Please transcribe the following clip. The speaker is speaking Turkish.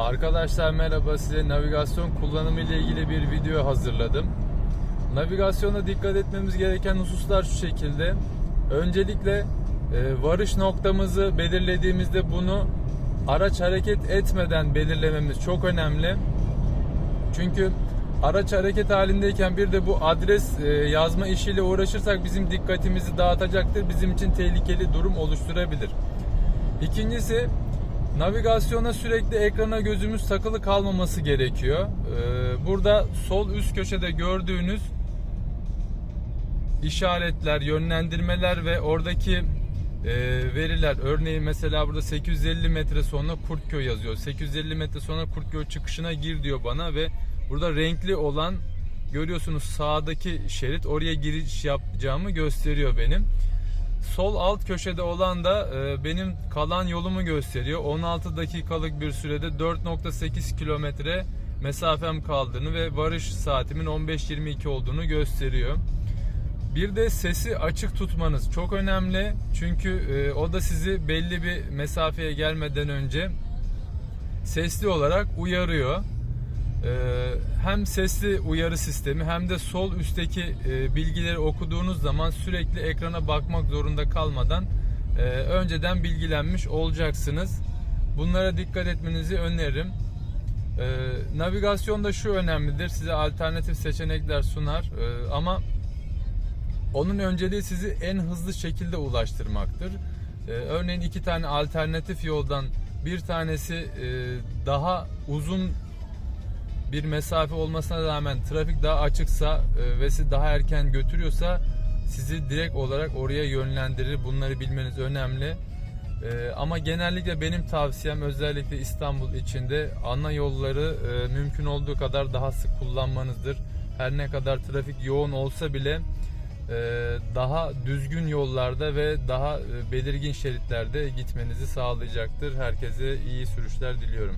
Arkadaşlar merhaba size navigasyon kullanımı ile ilgili bir video hazırladım. Navigasyona dikkat etmemiz gereken hususlar şu şekilde. Öncelikle e, varış noktamızı belirlediğimizde bunu araç hareket etmeden belirlememiz çok önemli. Çünkü araç hareket halindeyken bir de bu adres e, yazma işiyle uğraşırsak bizim dikkatimizi dağıtacaktır. Bizim için tehlikeli durum oluşturabilir. İkincisi navigasyona sürekli ekrana gözümüz takılı kalmaması gerekiyor. Ee, Burada sol üst köşede gördüğünüz işaretler, yönlendirmeler ve oradaki e, veriler. Örneğin mesela burada 850 metre sonra Kurtköy yazıyor. 850 metre sonra Kurtköy çıkışına gir diyor bana ve burada renkli olan görüyorsunuz sağdaki şerit oraya giriş yapacağımı gösteriyor benim. Sol alt köşede olan da e, benim kalan yolumu gösteriyor. 16 dakikalık bir sürede 4.8 kilometre mesafem kaldığını ve varış saatimin 15.22 olduğunu gösteriyor. Bir de sesi açık tutmanız çok önemli. Çünkü e, o da sizi belli bir mesafeye gelmeden önce sesli olarak uyarıyor. E, hem sesli uyarı sistemi hem de sol üstteki e, bilgileri okuduğunuz zaman sürekli ekrana bakmak zorunda kalmadan e, önceden bilgilenmiş olacaksınız. Bunlara dikkat etmenizi öneririm. E, navigasyonda şu önemlidir. Size alternatif seçenekler sunar. E, ama onun önceliği sizi en hızlı şekilde ulaştırmaktır. Ee, örneğin iki tane alternatif yoldan bir tanesi e, daha uzun bir mesafe olmasına rağmen trafik daha açıksa e, ve sizi daha erken götürüyorsa sizi direkt olarak oraya yönlendirir. Bunları bilmeniz önemli. E, ama genellikle benim tavsiyem özellikle İstanbul içinde ana yolları e, mümkün olduğu kadar daha sık kullanmanızdır. Her ne kadar trafik yoğun olsa bile daha düzgün yollarda ve daha belirgin şeritlerde gitmenizi sağlayacaktır. Herkese iyi sürüşler diliyorum.